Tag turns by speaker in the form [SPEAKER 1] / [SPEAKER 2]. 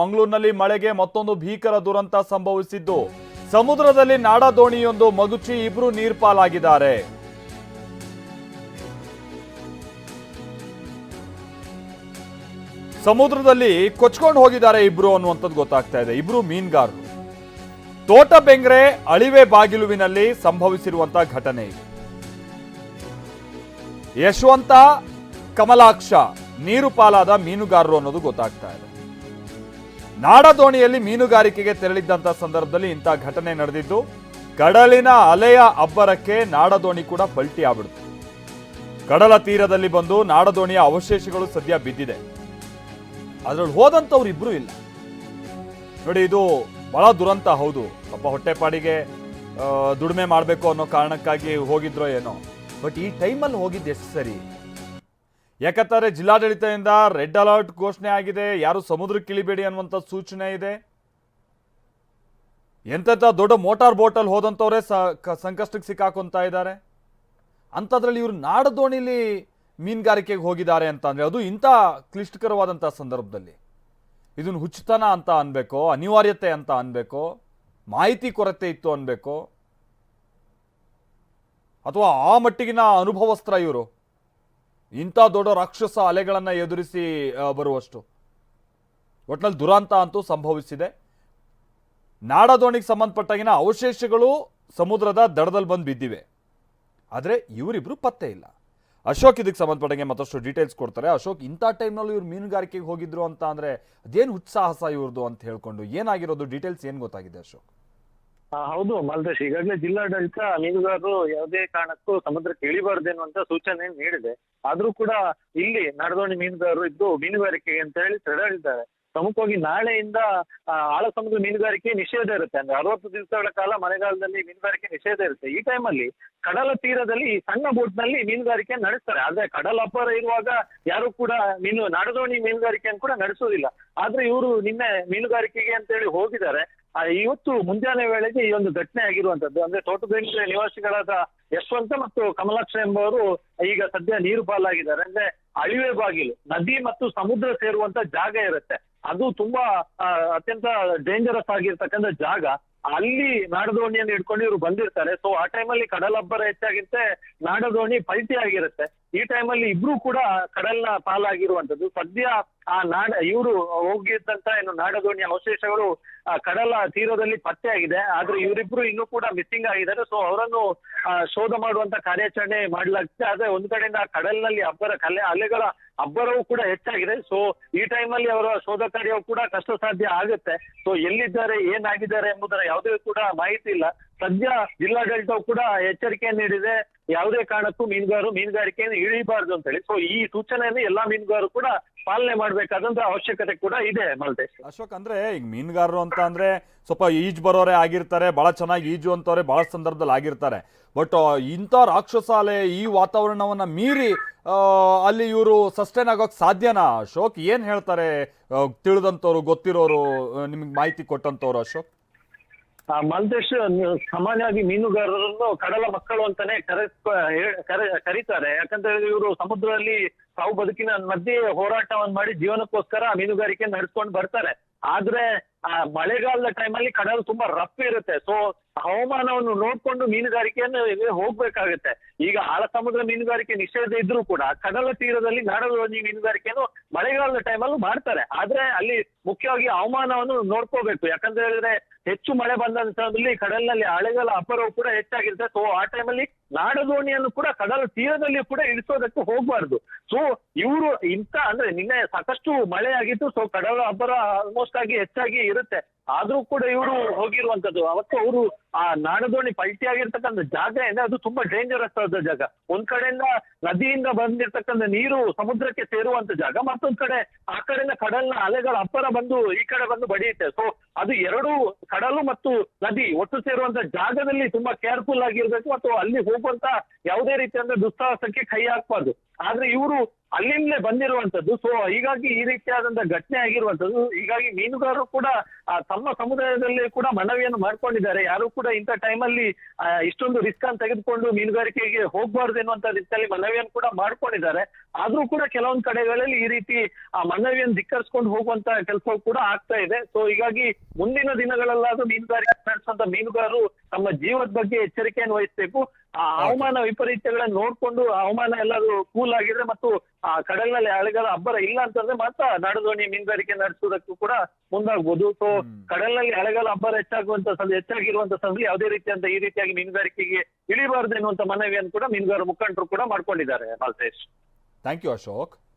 [SPEAKER 1] ಮಂಗಳೂರಿನಲ್ಲಿ ಮಳೆಗೆ ಮತ್ತೊಂದು ಭೀಕರ ದುರಂತ ಸಂಭವಿಸಿದ್ದು, ಸಮುದ್ರದಲ್ಲಿ ನಾಡದೋಣಿಯೊಂದು ಮಗುಚಿ ಇಬ್ರು ನೀರ್ಪಾಲಾಗಿದ್ದಾರೆ. ಸಮುದ್ರದಲ್ಲಿ ಕೊಚ್ಕೊಂಡು ಹೋಗಿದ್ದಾರೆ ಇಬ್ರು ಅನ್ನುವಂಥದ್ದು ಗೊತ್ತಾಗ್ತಾ ಇದೆ. ಇಬ್ರು ಮೀನುಗಾರರು. ತೋಟ ಬೆಂಗ್ರೆ, ಅಳಿವೆ ಬಾಗಿಲುವಿನಲ್ಲಿ ಸಂಭವಿಸಿರುವಂತಹ ಘಟನೆ ಯಶವಂತ ಕಮಲಾಕ್ಷ ನೀರು ಪಾಲಾದ ಮೀನುಗಾರರು ಅನ್ನೋದು ಗೊತ್ತಾಗ್ತಾ ಇದೆ. ನಾಡದೋಣಿಯಲ್ಲಿ ಮೀನುಗಾರಿಕೆಗೆ ತೆರಳಿದ್ದಂಥ ಸಂದರ್ಭದಲ್ಲಿ ಇಂಥ ಘಟನೆ ನಡೆದಿದ್ದು, ಕಡಲಿನ ಅಲೆಯ ಅಬ್ಬರಕ್ಕೆ ನಾಡದೋಣಿ ಕೂಡ ಪಲ್ಟಿ ಆಗ್ಬಿಡ್ತು. ಕಡಲ ತೀರದಲ್ಲಿ ಬಂದು ನಾಡದೋಣಿಯ ಅವಶೇಷಗಳು ಸದ್ಯ ಬಿದ್ದಿದೆ. ಅದರಲ್ಲಿ ಹೋದಂಥವ್ರು ಇಬ್ರು ಇಲ್ಲ. ನೋಡಿ, ಇದು ಬಹಳ ದುರಂತ, ಹೌದು. ಪಾಪ ಹೊಟ್ಟೆಪಾಡಿಗೆ ದುಡಿಮೆ ಮಾಡಬೇಕು ಅನ್ನೋ ಕಾರಣಕ್ಕಾಗಿ ಹೋಗಿದ್ರೋ ಏನೋ. ಬಟ್ ಈ ಟೈಮಲ್ಲಿ ಹೋಗಿದ್ದು ಎಷ್ಟು ಸರಿ? ಯಾಕಂತಾರೆ ಜಿಲ್ಲಾಡಳಿತದಿಂದ ರೆಡ್ ಅಲರ್ಟ್ ಘೋಷಣೆ ಆಗಿದೆ. ಯಾರು ಸಮುದ್ರಕ್ಕೆ ಇಳಿಬೇಡಿ ಅನ್ನುವಂಥ ಸೂಚನೆ ಇದೆ. ಎಂತೆಂಥ ದೊಡ್ಡ ಮೋಟಾರ್ ಬೋಟಲ್ಲಿ ಹೋದಂಥವರೇ ಸಂಕಷ್ಟಕ್ಕೆ ಸಿಕ್ಕಾಕೊಂತ ಇದ್ದಾರೆ. ಅಂಥದ್ರಲ್ಲಿ ಇವರು ನಾಡದೋಣಿಲಿ ಮೀನುಗಾರಿಕೆಗೆ ಹೋಗಿದ್ದಾರೆ ಅಂತ ಅಂದ್ರೆ ಅದು ಇಂಥ ಕ್ಲಿಷ್ಟಕರವಾದಂಥ ಸಂದರ್ಭದಲ್ಲಿ. ಇದನ್ನು ಹುಚ್ಚುತನ ಅಂತ ಅನ್ಬೇಕೋ, ಅನಿವಾರ್ಯತೆ ಅಂತ ಅನ್ಬೇಕೋ, ಮಾಹಿತಿ ಕೊರತೆ ಇತ್ತು ಅನ್ಬೇಕೋ. ಅಥವಾ ಆ ಮಟ್ಟಿಗಿನ ಅನುಭವಸ್ತ್ರ ಇವರು. ಇಂಥ ದೊಡ್ಡ ರಾಕ್ಷಸ ಅಲೆಗಳನ್ನು ಎದುರಿಸಿ ಬರುವಷ್ಟು. ಒಟ್ನಲ್ಲಿ ದುರಂತ ಅಂತೂ ಸಂಭವಿಸಿದೆ. ನಾಡದೋಣಿಗೆ ಸಂಬಂಧಪಟ್ಟಾಗಿನ ಅವಶೇಷಗಳು ಸಮುದ್ರದ ದಡದಲ್ಲಿ ಬಂದು ಬಿದ್ದಿವೆ. ಆದರೆ ಇವರಿಬ್ರು ಪತ್ತೆ ಇಲ್ಲ. ಅಶೋಕ್ ಇದಕ್ಕೆ ಸಂಬಂಧಪಟ್ಟಂಗೆ ಮತ್ತಷ್ಟು ಡೀಟೇಲ್ಸ್ ಕೊಡ್ತಾರೆ. ಅಶೋಕ್, ಇಂಥ ಟೈಮ್ನಲ್ಲಿ ಇವ್ರು ಮೀನುಗಾರಿಕೆಗೆ ಹೋಗಿದ್ರು ಅಂತ ಅಂದರೆ ಅದೇನು ಉತ್ಸಾಹಸ ಇವ್ರದ್ದು ಅಂತ ಹೇಳ್ಕೊಂಡು ಏನಾಗಿರೋದು? ಡೀಟೇಲ್ಸ್ ಏನು ಗೊತ್ತಾಗಿದೆ ಅಶೋಕ್?
[SPEAKER 2] ಹೌದು ಮಾಲ್ತೇಶ್ ಈಗಾಗಲೇ ಜಿಲ್ಲಾಡಳಿತ ಮೀನುಗಾರರು ಯಾವುದೇ ಕಾರಣಕ್ಕೂ ಸಮುದ್ರಕ್ಕೆ ಇಳಿಬಾರ್ದು ಅಂತ ಸೂಚನೆ ನೀಡಿದೆ. ಆದ್ರೂ ಕೂಡ ಇಲ್ಲಿ ನಡದೋಣಿ ಮೀನುಗಾರರು ಇದ್ದು ಮೀನುಗಾರಿಕೆ ಅಂತ ಹೇಳಿ ತೆರಳಿದ್ದಾರೆ. ಪ್ರಮುಖವಾಗಿ ನಾಳೆಯಿಂದ ಆಳ ಸಮುದ್ರ ಮೀನುಗಾರಿಕೆ ನಿಷೇಧ ಇರುತ್ತೆ. ಅಂದ್ರೆ ಅರವತ್ತು ದಿವಸಗಳ ಕಾಲ ಮಳೆಗಾಲದಲ್ಲಿ ಮೀನುಗಾರಿಕೆ ನಿಷೇಧ ಇರುತ್ತೆ. ಈ ಟೈಮಲ್ಲಿ ಕಡಲ ತೀರದಲ್ಲಿ ಸಣ್ಣ ಬೋಟ್ನಲ್ಲಿ ಮೀನುಗಾರಿಕೆ ನಡೆಸ್ತಾರೆ. ಆದ್ರೆ ಕಡಲ ಅಪಾರ ಇರುವಾಗ ಯಾರು ಕೂಡ ಮೀನು, ನಾಡದೋಣಿ ಮೀನುಗಾರಿಕೆಯನ್ನು ಕೂಡ ನಡೆಸೋದಿಲ್ಲ ಆದ್ರೆ ಇವರು ನಿನ್ನೆ ಮೀನುಗಾರಿಕೆಗೆ ಅಂತ ಹೇಳಿ ಹೋಗಿದ್ದಾರೆ. ಇವತ್ತು ಮುಂಜಾನೆ ವೇಳೆಗೆ ಈ ಒಂದು ಘಟನೆ ಆಗಿರುವಂತದ್ದು ಅಂದ್ರೆ ತೋಟಬೇಂದ್ರೆ ನಿವಾಸಿಗಳಾದ ಯಶವಂತ ಮತ್ತು ಕಮಲಾಕ್ಷ ಎಂಬುವರು ಈಗ ಸದ್ಯ ನೀರು ಪಾಲಾಗಿದ್ದಾರೆ. ಅಂದ್ರೆ ಅಳಿವೆ ಬಾಗಿಲು, ನದಿ ಮತ್ತು ಸಮುದ್ರ ಸೇರುವಂತ ಜಾಗ ಇರುತ್ತೆ. ಅದು ತುಂಬಾ ಅತ್ಯಂತ ಡೇಂಜರಸ್ ಆಗಿರ್ತಕ್ಕಂತ ಜಾಗ. ಅಲ್ಲಿ ನಾಡದೋಣಿಯನ್ನು ಇಟ್ಕೊಂಡು ಇವರು ಬಂದಿರ್ತಾರೆ. ಸೊ ಆ ಟೈಮಲ್ಲಿ ಕಡಲಬ್ಬರ ಹೆಚ್ಚಾಗಿರುತ್ತೆ, ನಾಡದೋಣಿ ಪಲ್ಟಿ ಆಗಿರುತ್ತೆ ಈ ಟೈಮಲ್ಲಿ ಇಬ್ರು ಕೂಡ ಕಡಲ್ನ ಪಾಲಾಗಿರುವಂತದ್ದು ಸದ್ಯ ಆ ನಾಡ, ಇವರು ಹೋಗಿದ್ದಂತ ಏನು ನಾಡದೋಣಿ ಅವಶೇಷಗಳು ಕಡಲ ತೀರದಲ್ಲಿ ಪತ್ತೆ ಆಗಿದೆ. ಆದ್ರೆ ಇವರಿಬ್ರು ಇನ್ನೂ ಕೂಡ ಮಿಸ್ಸಿಂಗ್ ಆಗಿದ್ದಾರೆ. ಸೊ ಅವರನ್ನು ಶೋಧ ಮಾಡುವಂತ ಕಾರ್ಯಾಚರಣೆ ಮಾಡಲಾಗ್ತದೆ. ಆದ್ರೆ ಒಂದ್ ಕಡೆಯಿಂದ ಕಡಲಿನಲ್ಲಿ ಅಬ್ಬರ ಕಲೆ ಅಲೆಗಳ ಅಬ್ಬರವೂ ಕೂಡ ಹೆಚ್ಚಾಗಿದೆ. ಸೊ ಈ ಟೈಮ್ ಅಲ್ಲಿ ಅವರ ಶೋಧ ಕಾರ್ಯವು ಕೂಡ ಕಷ್ಟ ಸಾಧ್ಯ ಆಗುತ್ತೆ. ಸೊ ಎಲ್ಲಿದ್ದಾರೆ, ಏನಾಗಿದ್ದಾರೆ ಎಂಬುದರ ಯಾವುದೇ ಕೂಡ ಮಾಹಿತಿ ಇಲ್ಲ. ಸದ್ಯ ಜಿಲ್ಲಾಡಳಿತವು ಕೂಡ ಎಚ್ಚರಿಕೆ ನೀಡಿದೆ. ಯಾವುದೇ ಕಾರಣಕ್ಕೂ ಮೀನುಗಾರರು ಮೀನುಗಾರಿಕೆಯನ್ನು ಇಳಿಬಾರ್ದು ಅಂತ ಹೇಳಿ ಸೊ ಈ ಸೂಚನೆಯನ್ನು ಎಲ್ಲಾ ಮೀನುಗಾರರು ಕೂಡ ಪಾಲನೆ ಮಾಡಬೇಕಾದಂತ ಅವಶ್ಯಕತೆ ಕೂಡ ಇದೆ ಮಾಲ್ತೇಶ್
[SPEAKER 1] ಅಶೋಕ್, ಅಂದ್ರೆ ಈಗ ಮೀನುಗಾರರು ಅಂತ ಅಂದ್ರೆ ಸ್ವಲ್ಪ ಈಜು ಬರೋರೆ ಆಗಿರ್ತಾರೆ, ಬಹಳ ಚೆನ್ನಾಗಿ ಈಜು ಅಂತವ್ರೆ ಬಹಳ ಸಂದರ್ಭದಲ್ಲಿ ಆಗಿರ್ತಾರೆ. ಬಟ್ ಇಂಥ ರಾಕ್ಷಸ ಅಲೆ ಈ ವಾತಾವರಣವನ್ನ ಮೀರಿ ಅಲ್ಲಿ ಇವರು ಸಸ್ಟೈನ್ ಆಗೋಕ್ ಸಾಧ್ಯನಾ ಅಶೋಕ್? ಏನ್ ಹೇಳ್ತಾರೆ ತಿಳಿದಂತವ್ರು ಗೊತ್ತಿರೋರು ನಿಮ್ಗೆ ಮಾಹಿತಿ ಕೊಟ್ಟಂತವ್ರು ಅಶೋಕ್?
[SPEAKER 2] ಆ, ಮಾಲ್ತೇಶ್ ನ- ಸಾಮಾನ್ಯವಾಗಿ ಮೀನುಗಾರರನ್ನು ಕಡಲ ಮಕ್ಕಳು ಅಂತಾನೆ ಕರೆ ಕರೆ- ಕರೀತಾರೆ. ಯಾಕಂತ ಇವರು ಸಮುದ್ರದಲ್ಲಿ ತಾವು ಬದುಕಿನ ಮಧ್ಯೆ ಹೋರಾಟವನ್ನು ಮಾಡಿ ಜೀವನಕ್ಕೋಸ್ಕರ ಮೀನುಗಾರಿಕೆ ನಡೆಸ್ಕೊಂಡು ಬರ್ತಾರೆ. ಆದ್ರೆ ಆ, ಮಳೆಗಾಲದ ಟೈಮಲ್ಲಿ ಕಡಲು ತುಂಬಾ ರಫ್ ಇರುತ್ತೆ. ಸೊ ಹವಾಮಾನವನ್ನು ನೋಡ್ಕೊಂಡು ಮೀನುಗಾರಿಕೆಯನ್ನು ಹೋಗ್ಬೇಕಾಗುತ್ತೆ. ಈಗ ಆಳ ಸಮುದ್ರ ಮೀನುಗಾರಿಕೆ ನಿಷೇಧ ಇದ್ರೂ ಕೂಡ ಕಡಲ ತೀರದಲ್ಲಿ ನಾಡದೋಣಿ ಮೀನುಗಾರಿಕೆಯನ್ನು ಮಳೆಗಾಲದ ಟೈಮಲ್ಲೂ ಮಾಡ್ತಾರೆ. ಆದ್ರೆ ಅಲ್ಲಿ ಮುಖ್ಯವಾಗಿ ಹವಾಮಾನವನ್ನು ನೋಡ್ಕೋಬೇಕು. ಯಾಕಂತ ಹೇಳಿದ್ರೆ ಹೆಚ್ಚು ಮಳೆ ಬಂದಂತಲ್ಲಿ ಕಡಲಿನಲ್ಲಿ ಹಳೆಗಾಲ ಅಪರವು ಕೂಡ ಹೆಚ್ಚಾಗಿರುತ್ತೆ. ಸೊ ಆ ಟೈಮಲ್ಲಿ ನಾಡದೋಣಿಯನ್ನು ಕೂಡ ಕಡಲ ತೀರದಲ್ಲಿ ಕೂಡ ಇಳಿಸೋದಕ್ಕೆ ಹೋಗ್ಬಾರ್ದು. ಸೊ ಇವರು ಇಂತ ಅಂದ್ರೆ ನಿನ್ನೆ ಸಾಕಷ್ಟು ಮಳೆ ಆಗಿತ್ತು. ಸೊ ಕಡಲ ಅಬ್ಬರ ಆಲ್ಮೋಸ್ಟ್ ಆಗಿ ಹೆಚ್ಚಾಗಿ ಇರುತ್ತೆ. ಆದ್ರೂ ಕೂಡ ಇವರು ಹೋಗಿರುವಂತದ್ದು. ಅವತ್ತು ಅವರು ಆ ನಾಡದೋಣಿ ಪಲ್ಟಿ ಆಗಿರ್ತಕ್ಕಂಥ ಜಾಗ ಅಂದ್ರೆ ಅದು ತುಂಬಾ ಡೇಂಜರಸ್ ಆದ ಜಾಗ. ಒಂದ್ ಕಡೆಯಿಂದ ನದಿಯಿಂದ ಬಂದಿರ್ತಕ್ಕಂಥ ನೀರು ಸಮುದ್ರಕ್ಕೆ ಸೇರುವಂತ ಜಾಗ, ಮತ್ತೊಂದ್ ಕಡೆ ಆ ಕಡೆಯಿಂದ ಕಡಲ್ನ ಅಲೆಗಳ ಅಪ್ಪರ ಬಂದು ಈ ಕಡೆ ಬಂದು ಬಡಿಯುತ್ತೆ. ಸೊ ಅದು ಎರಡು ಕಡಲು ಮತ್ತು ನದಿ ಒಟ್ಟು ಸೇರುವಂತ ಜಾಗದಲ್ಲಿ ತುಂಬಾ ಕೇರ್ಫುಲ್ ಆಗಿರ್ಬೇಕು ಮತ್ತು ಅಲ್ಲಿ ಹೋಗುವಂತ ಯಾವುದೇ ರೀತಿಯಾದ ದುಸ್ಸಾಹಸಕ್ಕೆ ಕೈ ಹಾಕ್ಬಾರ್ದು. ಆದ್ರೆ ಇವರು ಅಲ್ಲಿಂದಲೇ ಬಂದಿರುವಂತದ್ದು ಸೊ ಹೀಗಾಗಿ ಈ ರೀತಿಯಾದಂತಹ ಘಟನೆ ಆಗಿರುವಂತದ್ದು ಹೀಗಾಗಿ ಮೀನುಗಾರರು ಕೂಡ ತಮ್ಮ ಸಮುದಾಯದಲ್ಲಿ ಕೂಡ ಮನವಿಯನ್ನು ಮಾಡ್ಕೊಂಡಿದ್ದಾರೆ. ಯಾರು ಕೂಡ ಇಂಥ ಟೈಮಲ್ಲಿ ಇಷ್ಟೊಂದು ರಿಸ್ಕ್ ಅನ್ನು ತೆಗೆದುಕೊಂಡು ಮೀನುಗಾರಿಕೆಗೆ ಹೋಗ್ಬಾರ್ದು ಎನ್ನುವಂತ ರೀತಿಯಲ್ಲಿ ಮನವಿಯನ್ನು ಕೂಡ ಮಾಡ್ಕೊಂಡಿದ್ದಾರೆ. ಆದ್ರೂ ಕೂಡ ಕೆಲವೊಂದು ಕಡೆಗಳಲ್ಲಿ ಈ ರೀತಿ, ಆ, ಮನವಿಯನ್ನು ಧಿಕ್ಕರಿಸ್ಕೊಂಡು ಹೋಗುವಂತ ಕೆಲಸ ಕೂಡ ಆಗ್ತಾ ಇದೆ. ಸೊ ಹೀಗಾಗಿ ಮುಂದಿನ ದಿನಗಳಲ್ಲಾದ್ರೂ ಮೀನುಗಾರಿಕೆ ನಡೆಸುವಂತ ಮೀನುಗಾರರು ತಮ್ಮ ಜೀವದ ಬಗ್ಗೆ ಎಚ್ಚರಿಕೆಯನ್ನು ವಹಿಸಬೇಕು. ಆ ಹವಾಮಾನ ವೈಪರೀತ್ಯಗಳನ್ನ ನೋಡ್ಕೊಂಡು ಹವಾಮಾನ ಎಲ್ಲರೂ ಕೂಲ್ ಆಗಿದ್ರೆ ಮತ್ತು ಆ ಕಡಲಿನಲ್ಲಿ ಅಲೆಗಳ ಅಬ್ಬರ ಇಲ್ಲ ಅಂತಂದ್ರೆ ಮಾತ್ರ ನಡದೋಣಿ ಮೀನುಗಾರಿಕೆ ನಡೆಸುವುದಕ್ಕೂ ಕೂಡ ಮುಂದಾಗ್ಬೋದು. ಸೊ. ಕಡಲಿನಲ್ಲಿ ಅಲೆಗಳ ಅಬ್ಬರ ಹೆಚ್ಚಾಗುವಂತ ಸಂದ ಹೆಚ್ಚಾಗಿರುವಂತ ಸಂದರ್ಭ ಯಾವುದೇ ರೀತಿಯಂತ ಈ ರೀತಿಯಾಗಿ ಮೀನುಗಾರಿಕೆಗೆ ಇಳಿಬಾರದು ಎನ್ನುವಂತ ಮನವಿಯನ್ನು ಕೂಡ ಮೀನುಗಾರ ಮುಖಂಡರು ಕೂಡ ಮಾಡ್ಕೊಂಡಿದ್ದಾರೆ ಮಾಲ್ತೇಶ್.
[SPEAKER 1] Thank you Ashok